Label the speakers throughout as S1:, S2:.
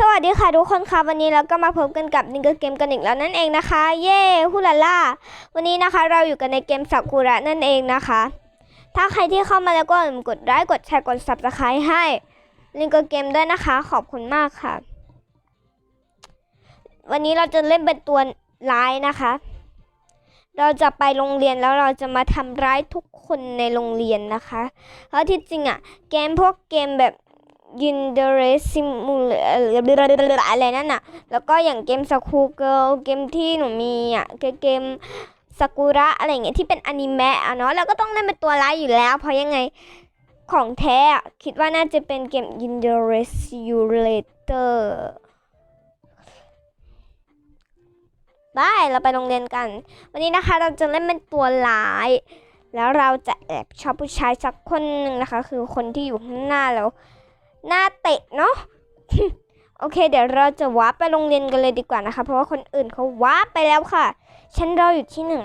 S1: สวัสดีค่ะทุกคนค่ะวันนี้เราก็มาพบกันกับนิงเกอร์เกมกันอีกแล้วนั่นเองนะคะ เย้ฮูลาล่าวันนี้นะคะเราอยู่กันในเกมสักุระนั่นเองนะคะ ถ้าใครที่เข้ามาแล้วก็อย่าลืมกดไลค์กดแชร์กด subscribe ให้นิงเกอร์เกมด้วยนะคะ ขอบคุณมากค่ะ วันนี้เราจะเล่นเป็นตัวร้ายนะคะ เราจะไปโรงเรียนแล้วเราจะมาทำร้ายทุกคนในโรงเรียนนะคะเพราะที่จริงอะเกมพวกเกมแบบ ยินเดเรซิมูลอะไรนั่นน่ะ แล้วก็อย่างเกมสกูเกิลเกมที่หนูมีอะเกมสกุระอะไรเงี้ยที่เป็นอนิเมะอะเนาะแล้วก็ต้องเล่นเป็นตัวร้ายอยู่แล้ว เพราะยังไงของแท้อะคิดว่าน่าจะเป็นเกมยินเดเรซิูเลเตอร์บายเราไปโรงเรียนกัน วันนี้นะคะเราจะเล่นเป็นตัวร้าย แล้วเราจะแอบชอบผู้ชายสักคนหนึ่งนะคะ คือคนที่อยู่ข้างหน้าแล้ว หน้าเตะเนาะโอเค เดี๋ยวเราจะวาร์ปไปโรงเรียนกันเลยดีกว่านะคะ เพราะว่าคนอื่นเขาวาร์ปไปแล้วค่ะฉันรออยู่ที่หนึ่ง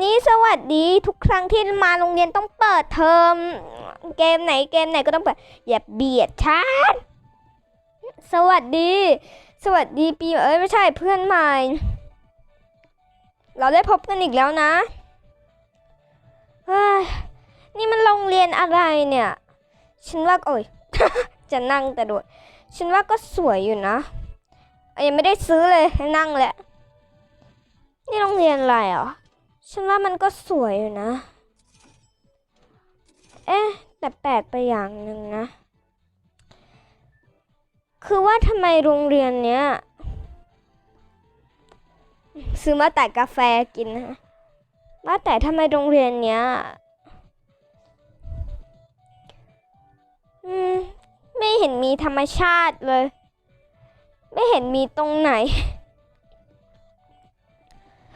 S1: นี่สวัสดีทุกครั้งที่มาโรงเรียนต้องเปิดเทอมเกมไหนเกมไหนก็ต้องเปิดอย่าเบียดฉันสวัสดี สวัสดีปีเอ้ยไม่ใช่เพื่อนใหม่ เราได้พบกันอีกแล้วนะเฮ้ยนี่มันโรงเรียนอะไรเนี่ย ฉันว่าโอ้ย จะนั่งแต่โดด ฉันว่าก็สวยอยู่นะยยังไม่ได้ซื้อเลยให้นั่งแหละ นี่โรงเรียนอะไรอะฉันว่ามันก็สวยอยู่นะ เอ๊ะ แต่แปลกไปอย่างหนึ่งนะ คือว่าทำไมโรงเรียนเนี้ย ซื้อมาแต่กาแฟกินนะว่าแต่ทำไมโรงเรียนเนี้ย ไม่เห็นมีธรรมชาติเลย ไม่เห็นมีตรงไหน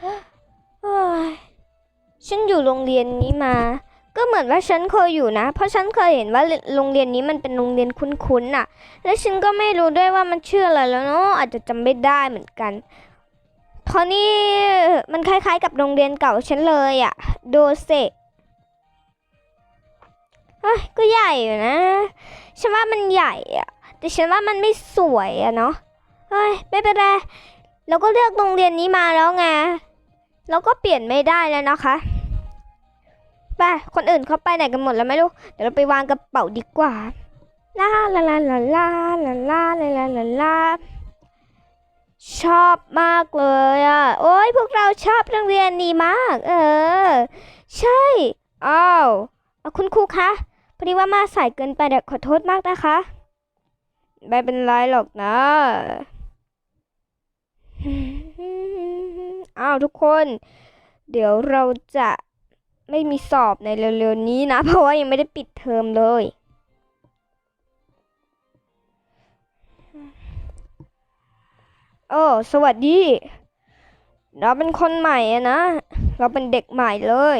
S1: เฮ้ยฉันอยู่โรงเรียนนี้มา ก็เหมือนว่าฉันเคยอยู่นะ เพราะฉันเคยเห็นว่าโรงเรียนนี้มันเป็นโรงเรียนคุ้นๆน่ะ และฉันก็ไม่รู้ด้วยว่ามันชื่ออะไรแล้วเนาะอาจจะจำไม่ได้เหมือนกัน เพราะนี่มันคล้ายๆ กับโรงเรียนเก่าฉันเลยอะ โดเซ เอ้ยก็ใหญ่อยู่นะ ฉันว่ามันใหญ่อะแต่ฉันว่ามันไม่สวยอะเนาะเฮ้ยไม่เป็นไรเราก็เลือกโรงเรียนนี้มาแล้วไงเราก็เปลี่ยนไม่ได้แล้วนะคะไปคนอื่นเขาไปไหนกันหมดแล้วไม่รู้ เดี๋ยวเราไปวางกระเป๋าดีกว่าลาลาลาลาลาลาลาลาลาลาลาชอบมากเลยอะ โอ้ยพวกเราชอบโรงเรียนนี้มาก เออ ใช่ อ้าว คุณครูคะ พอดีว่ามาสายเกินไปเดี๋ยวขอโทษมากนะคะ ไม่เป็นไรหรอกนะอ้าวทุกคน เดี๋ยวเราจะไม่มีสอบในเร็วๆนี้นะ เพราะว่ายังไม่ได้ปิดเทอมเลย โอ้สวัสดี เราเป็นคนใหม่อะนะ เราเป็นเด็กใหม่เลย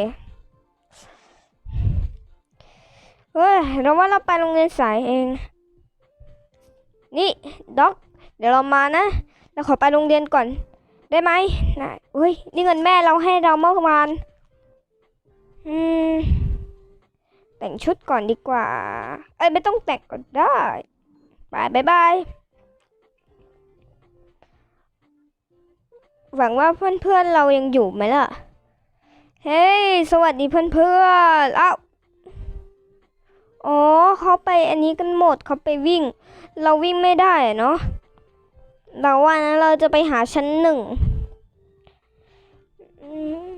S1: เฮ้ยเราว่าเราไปโรงเรียนสายเอง นี่ด็อก เดี๋ยวเรามานะ เราขอไปโรงเรียนก่อน ได้ไหมนะเฮ้ย นี่เงินแม่เราให้เราเมื่อวานอืม แต่งชุดก่อนดีกว่า เอ้ยไม่ต้องแต่งก็ได้บายบายบายหวังว่าเพื่อนๆเรายังอยู่ไหมล่ะ เฮ้ย สวัสดีเพื่อนๆอ้าว อ๋อเขาไปอันนี้กันหมดเขาไปวิ่ง เราวิ่งไม่ได้เนาะเราว่านะเราจะไปหาชั้นหนึ่งอืม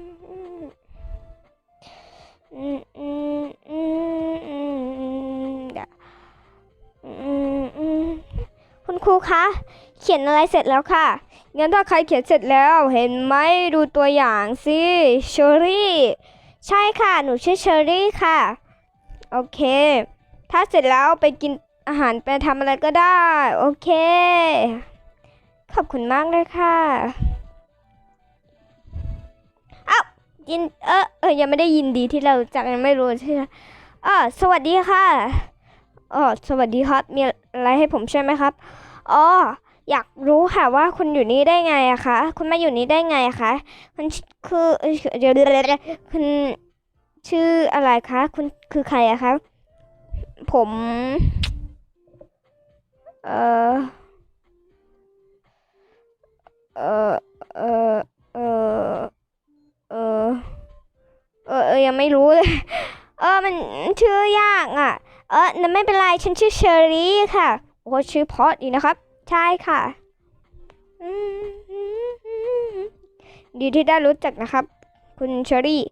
S1: อืมอืมอืมอืมอืมอืมอืมคุณครูคะ เขียนอะไรเสร็จแล้วค่ะ งั้นถ้าใครเขียนเสร็จแล้วเห็นไหมดูตัวอย่างสิเชอรี่ ใช่ค่ะ หนูชื่อเชอรี่ค่ะ โอเค ถ้าเสร็จแล้วไปกินอาหารไปทำอะไรก็ได้ โอเค ขอบคุณมากเลยค่ะอ้าวยินเออเออยังไม่ได้ยินดีที่เราจากยังไม่รู้ใช่ไหมอ่าสวัสดีค่ะอ๋อสวัสดีครับ มีอะไรให้ผมช่วยไหมครับอ๋ออยากรู้ค่ะว่าคุณอยู่นี่ได้ไงอะคะ คุณมาอยู่นี่ได้ไงอะคะ คุณคือเออเดี๋ยวเดี๋ยวเดี๋ยวเดี๋ยวคุณ ชื่ออะไรคะ คุณคือใครอะคะผมเออเออเออเออเออยังไม่รู้เลย เออ มันชื่อยากอะเออนั่ไม่เป็นไร ฉันชื่อเชอรี่ค่ะ โอ้ชื่อพอดอยู่นะครับ ใช่ค่ะดีที่ได้รู้จักนะครับ คุณเชอรี่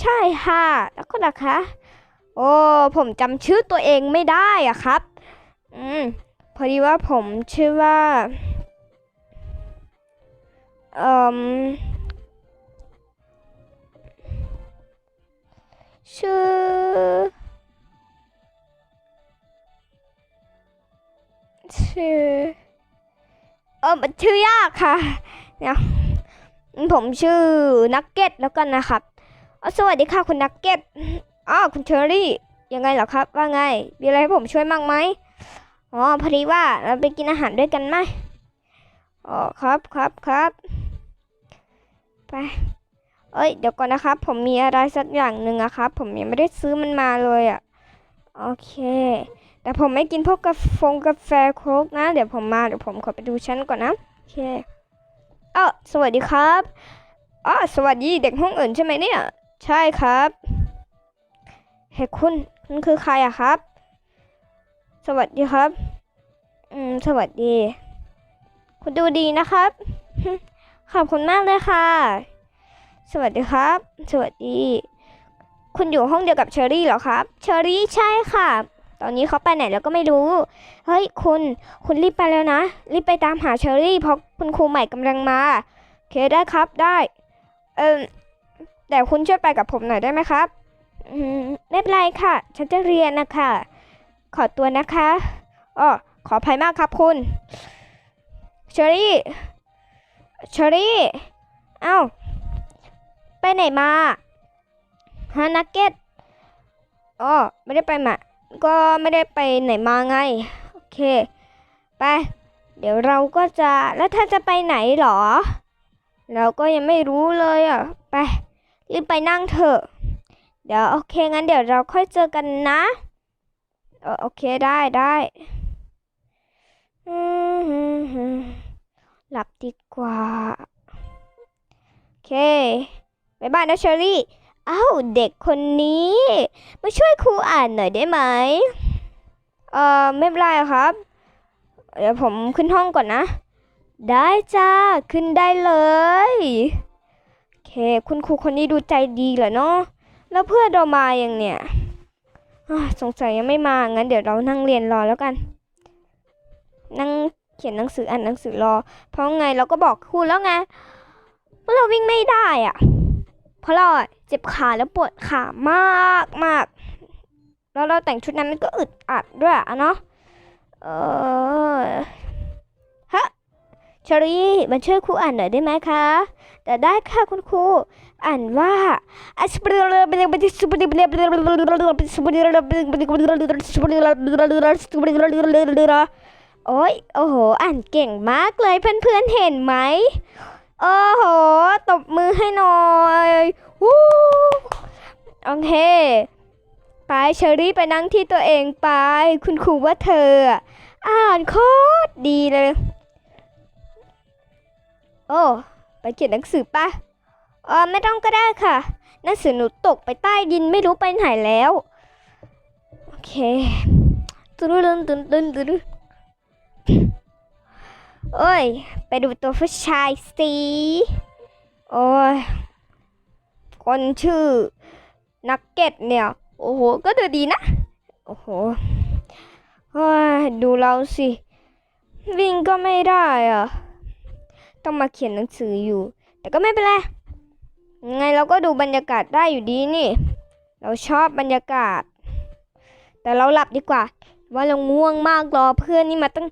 S1: ใช่ค่ะ แล้วก็นะคะ โอ้ผมจำชื่อตัวเองไม่ได้อะครับ อืม พอดีว่าผมชื่อว่าเอ่มชื่อ ชื่อ เออมันชื่อยากค่ะ เนี่ย ผมชื่อนักเก็ตแล้วกันนะครับ อ๋อสวัสดีค่ะคุณนักเก็ตอ๋อคุณเชอรี่ยังไงเหรอครับ ว่าไง มีอะไรให้ผมช่วยบ้างไหมอ๋อพอดีว่าเราไปกินอาหารด้วยกันไหมอ๋อครับครับครับไปเอ้ยเดี๋ยวก่อนนะครับ ผมมีอะไรสักอย่างหนึ่งอะครับ ผมยังไม่ได้ซื้อมันมาเลยอะโอเค แต่ผมไม่กินพวกกาแฟกาแฟโค้กนะ เดี๋ยวผมมาเดี๋ยวผมขอไปดูชั้นก่อนนะโอเคเออสวัสดีครับอ๋อสวัสดีเด็กห้องอื่นใช่ไหมเนี่ย ใช่ครับเฮ้คุณคุณคือใครอะครับ สวัสดีครับ อืม สวัสดี คุณดูดีนะครับ ขอบคุณมากเลยค่ะ สวัสดีครับ สวัสดี คุณอยู่ห้องเดียวกับเชอรี่เหรอครับ เชอรี่ใช่ค่ะ ตอนนี้เขาไปไหนแล้วก็ไม่รู้ เฮ้ยคุณ คุณรีบไปแล้วนะ รีบไปตามหาเชอรี่เพราะคุณครูใหม่กำลังมา โอเคได้ครับได้ เออ แต่คุณช่วยไปกับผมหน่อยได้ไหมครับไม่เป็นไรค่ะ ฉันจะเรียนนะคะ ขอตัวนะคะอ๋อขออภัยมากครับคุณเชอรี่เชอรี่เอ้าไปไหนมาฮานักเก็ตอ๋อไม่ได้ไปมา ก็ไม่ได้ไปไหนมาไง โอเค ไป เดี๋ยวเราก็จะแล้วถ้าจะไปไหนหรอ เราก็ยังไม่รู้เลยอะ ไป รีบไปนั่งเถอะ เดี๋ยวโอเคงั้นเดี๋ยวเราค่อยเจอกันนะเออโอเคได้ได้หลับดีกว่า โอเคบายบายนะเชอรี่อ้าวเด็กคนนี้ มาช่วยครูอ่านหน่อยได้ไหมเอ่อไม่เป็นไรครับ เดี๋ยวผมขึ้นห้องก่อนนะ ได้จ้า ขึ้นได้เลย เค คุณครูคนนี้ดูใจดีเหรอเนาะแล้วเพื่อนเรามาอย่างเนี่ยสงสัยยังไม่มา งั้นเดี๋ยวเรานั่งเรียนรอแล้วกัน นั่งเขียนหนังสืออ่านหนังสือรอ เพราะไงเราก็บอกครูแล้วไงว่าเราวิ่งไม่ได้อะเพราะเราเจ็บขาแล้วปวดขามากมากแล้วเราแต่งชุดนั้นมันก็อึดอัดด้วยอะเนาะ เออฮะชารีมาช่วยครูอ่านหน่อยได้ไหมคะ แต่ได้ค่ะคุณครูอ่านว่าอัศรรบบสุบริบบบบบบบบบบบบบบโอ้ยโอ้โห อ่านเก่งมากเลยเพื่อนๆเห็นไหมโอ้โห ตบมือให้หน่อยวู้โอเค ไปเชอรี่ไปนั่งที่ตัวเองไป คุณครูว่าเธออะอ่านโคตรดีเลย โอ้ ไปเขียนหนังสือปะเออไม่ต้องก็ได้ค่ะหนังสือหนูตกไปใต้ดินไม่รู้ไปไหนแล้ว โอเคตึ้นตึ้นตึ้นตึ้นตึ้นโอ้ย ไปดูตัวผู้ชายสิโอ้ย คนชื่อนักเก็ตเนี่ย โอ้โห ก็ดูดีนะ โอ้โหเฮ้ยดูเราสิ วิ่งก็ไม่ได้อะ ต้องมาเขียนหนังสืออยู่ แต่ก็ไม่เป็นไรยังไงเราก็ดูบรรยากาศได้อยู่ดีนี่ เราชอบบรรยากาศ แต่เราหลับดีกว่า ว่าเราง่วงมากรอเพื่อนนี่มาตั้ง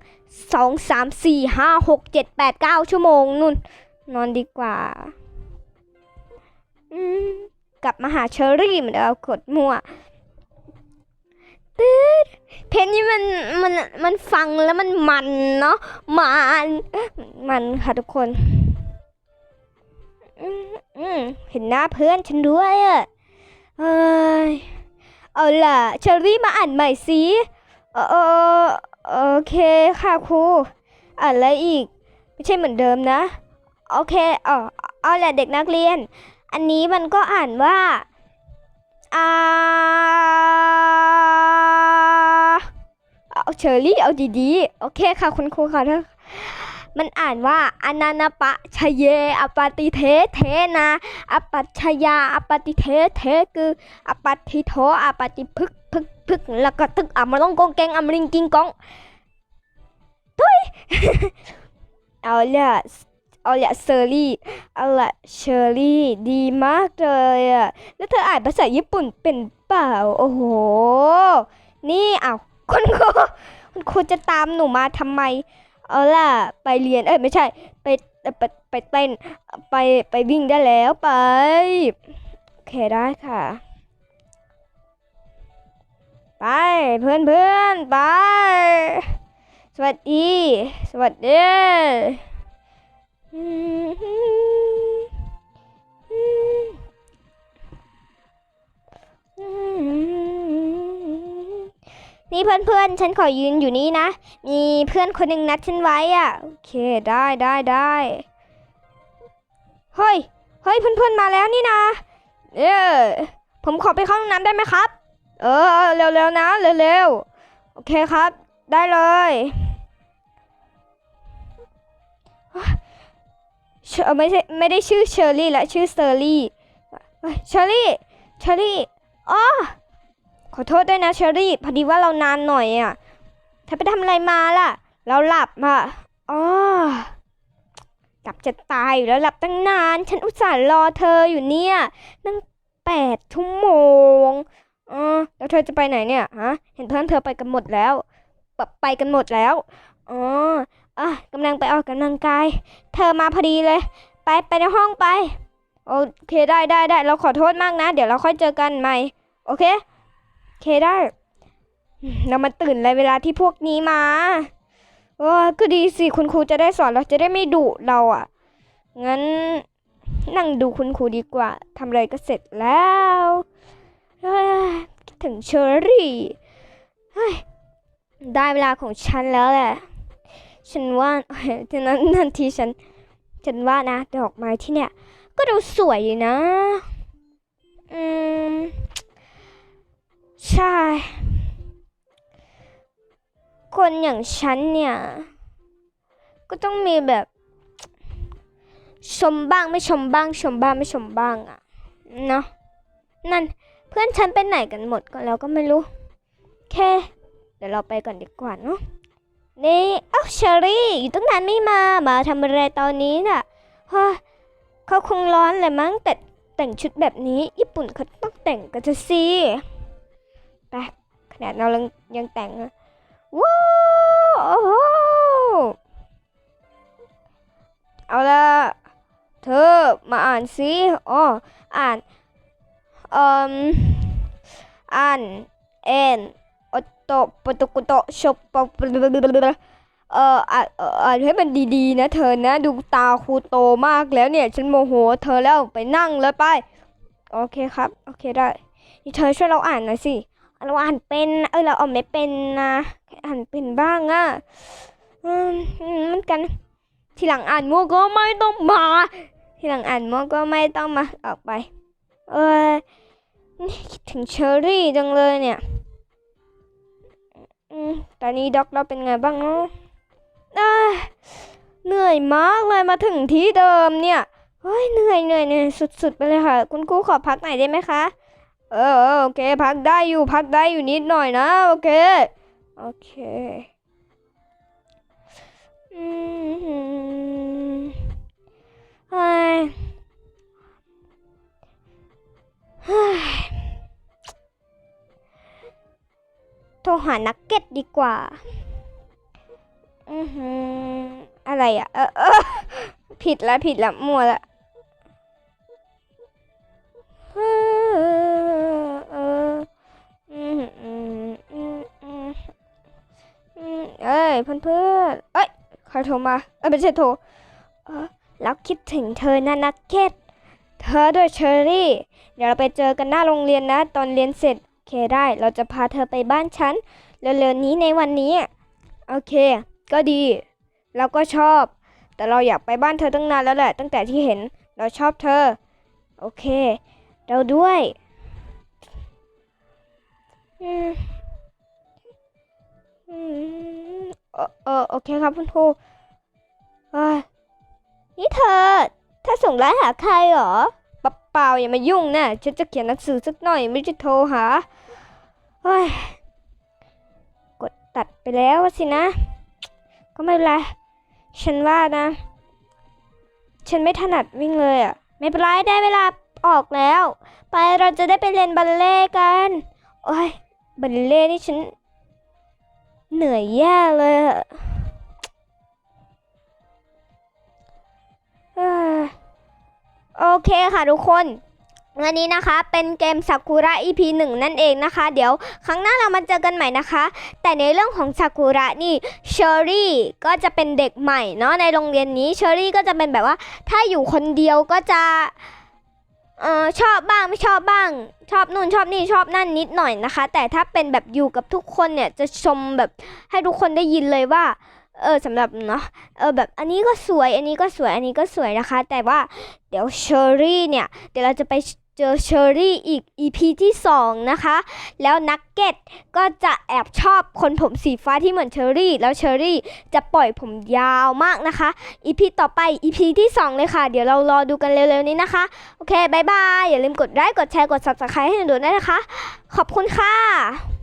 S1: สองสามสี่ห้าหกเจ็ดแปดเก้าชั่วโมงนู่น นอนดีกว่า อืมกลับมาหาเชอรี่เหมือนเดิมกดมั่วตืด เพลงนี้มันมันมันฟังแล้วมันมันเนาะมันมันค่ะทุกคนอืมอมเห็นหน้าเพื่อนฉันด้วยอะเอยเอาล่ะเชอรี่มาอ่านใหม่สิเออโอเคค่ะครูอ่านอะไรอีก ไม่ใช่เหมือนเดิมนะ โอเคเออเอาแหละเด็กนักเรียน อันนี้มันก็อ่านว่าอ่า เอาเชอรี่เอาดีๆ โอเคค่ะคุณครูค่ะมันอ่านว่าอนันปะชเยอปาติเทเทนาอปัชยาอปาติเทเทคืออปาติโทอปาติพึกพึกพึกแล้วก็ตึกอะมาต้องกงแกงอมริงกิงกองทุยเอาละเอาละเชอรี่เอาละเชอรี่ดีมากเลยอะแล้วเธออ่านภาษาญี่ปุ่นเป็นเปล่า โอ้โห นี่เอา คุณครูคุณครูจะตามหนูมาทำไม เอาล่ะ ไปเรียน เอ้ยไม่ใช่ ไปไปไปเต้น ไปไปวิ่งได้แล้วไป โอเคได้ค่ะ ไปเพื่อนเพื่อนๆไป สวัสดี สวัสดี นี่เพื่อนๆ ฉันขอยืนอยู่นี่นะ มีเพื่อนคนหนึ่งนัดฉันไว้อะ โอเค ได้ได้ได้เฮ้ย เฮ้ยเพื่อนๆ มาแล้วนี่นะ เออผมขอไปเข้าห้องน้ำได้ไหมครับ เออ เร็วๆนะ เร็วๆ โอเคครับ ได้เลยเชอไม่ใช่ไม่ได้ชื่อเชอร์รี่และชื่อเซอร์รี่ เชอร์รี่ เชอร์รี่ อ๋อ ขอโทษด้วยนะเชอรี่ พอดีว่าเรานานหน่อยอะเธอไปทำอะไรมาล่ะ เราหลับอะอ๋อหลับจะตายอยู่แล้วหลับตั้งนาน ฉันอุตส่าห์รอเธออยู่เนี่ยตั้งแปดชั่วโมงอ๋อแล้วเธอจะไปไหนเนี่ยฮะ เห็นเพื่อนเธอไปกันหมดแล้วแบบไปกันหมดแล้วอ๋ออะกำลังไปออกกำลังกาย เธอมาพอดีเลย ไปไปในห้องไป โอเคได้ได้ได้เราขอโทษมากนะ เดี๋ยวเราค่อยเจอกันใหม่ โอเค เคได้เรามาตื่นเลยเวลาที่พวกนี้มาโอ้ก็ดีสิคุณครูจะได้สอนเราจะได้ไม่ดุเราอะ งั้นนั่งดูคุณครูดีกว่าทำอะไรก็เสร็จแล้วคิดถึงเชอรี่ได้เวลาของฉันแล้วแหละ ฉันว่าทีนั้นทันทีฉัน ฉันว่านะ ดอกไม้ที่เนี่ย ก็ดูสวยดีนะ อืม ใช่ คนอย่างฉันเนี่ย ก็ต้องมีแบบ ชมบ้างไม่ชมบ้าง ชมบ้างไม่ชมบ้างอะเนาะนั่นเพื่อนฉันไปไหนกันหมดก็แล้วก็ไม่รู้ แค่ เดี๋ยวเราไปก่อนดีกว่าเนาะนี่เอ้าเชอรี่อยู่ตั้งนานไม่มามาทำอะไรตอนนี้น่ะฮ้ยเขาคงร้อนเลยมั้งแต่แต่งชุดแบบนี้ ญี่ปุ่นเขาต้องแต่งกันจะสิ ไปขนาดเรายังยังแต่งอะว้าวโอ้โหเอาละเธอมาอ่านสิอ๋ออ่านเอ่มอ่านเอ็นโอโตปโตกุโตชบปปเอ่ออ่านให้มันดีๆนะเธอนะ ดูตาครูโตมากแล้วเนี่ย ฉันโมโหเธอแล้วไปนั่งเลยไป โอเคครับ โอเคได้เธอช่วยเราอ่านหน่อยสิ เราอ่านเป็น เออเราอ่านไม่เป็นนะอ่านเป็นบ้างอะอืมมันกัน ทีหลังอ่านมั่วก็ไม่ต้องมา ทีหลังอ่านมั่วก็ไม่ต้องมาออกไป เออคิดถึงเชอรี่จังเลยเนี่ยตอนนี้ด็อกเราเป็นไงบ้างเนาะเหนื่อยมากเลยมาถึงที่เดิมเนี่ย เฮ้ยเหนื่อยเหนื่อยเหนื่อยสุดๆไปเลยค่ะ คุณครูขอพักหน่อยได้ไหมคะ เออโอเค พักได้อยู่พักได้อยู่นิดหน่อยนะ โอเค โอเคอืมเฮ้ยเฮ้ยโทรหานักเก็ตดีกว่า อือหืออะไรอะ เออเออผิดละผิดละมั่วละ เอ้ยเพื่อนเพื่อนๆเอ้ยใครโทรมาเอ้ยไม่ใช่โทรเออแล้วคิดถึงเธอนะนักเก็ตเธอด้วยเชอรี่ เดี๋ยวเราไปเจอกันหน้าโรงเรียนนะ ตอนเรียนเสร็จโอเคได้ เราจะพาเธอไปบ้านฉันเร็วๆนี้ในวันนี้ โอเค ก็ดี เราก็ชอบ แต่เราอยากไปบ้านเธอตั้งนานแล้วแหละ ตั้งแต่ที่เห็นเราชอบเธอ โอเค เราด้วยอืม เออเออโอเคครับคุณครูนี่เธอเธอส่งไลน์หาใครเหรอเปล่าเปล่าอย่ามายุ่งนะฉันจะเขียนหนังสือสักหน่อยไม่ได้โทรหาเฮ้ยกดตัดไปแล้วสินะ ก็ไม่เป็นไรฉันว่านะ ฉันไม่ถนัดวิ่งเลยอะ ไม่เป็นไรได้เวลาออกแล้ว ไปเราจะได้ไปเรียนบัลเล่กัน โอ้ยบัลเล่นี่ฉัน เหนื่อยแย่เลยโอเคค่ะทุกคนอันนี้นะคะเป็นเกมซากุระ EP หนึ่งนั่นเองนะคะ เดี๋ยวครั้งหน้าเรามาเจอกันใหม่นะคะ แต่ในเรื่องของซากุระนี่เชอรี่ก็จะเป็นเด็กใหม่เนาะในโรงเรียนนี้เชอรี่ก็จะเป็นแบบว่า ถ้าอยู่คนเดียวก็จะ ออชอบบ้างไม่ชอบบ้าง ชอบนู่นชอบนี่ชอบนั่นนิดหน่อยนะคะ แต่ถ้าเป็นแบบอยู่กับทุกคนเนี่ยจะชมแบบให้ทุกคนได้ยินเลยว่าเออสำหรับเนาะเออแบบอันนี้ก็สวยอันนี้ก็สวยอันนี้ก็สวยนะคะ แต่ว่าเดี๋ยวเชอรี่เนี่ยเดี๋ยวเราจะไป เจอเชอรี่อีก EP ที่ 2 นะคะ แล้วนักเก็ตก็จะแอบชอบคนผมสีฟ้าที่เหมือนเชอรี่ แล้วเชอรี่จะปล่อยผมยาวมากนะคะ EP ต่อไป EP ที่ 2 เลยค่ะ เดี๋ยวเรารอดูกันเร็วๆนี้นะคะ โอเคบายบาย อย่าลืมกดไลค์กดแชร์กด subscribe ให้หนูด้วยนะคะ ขอบคุณค่ะ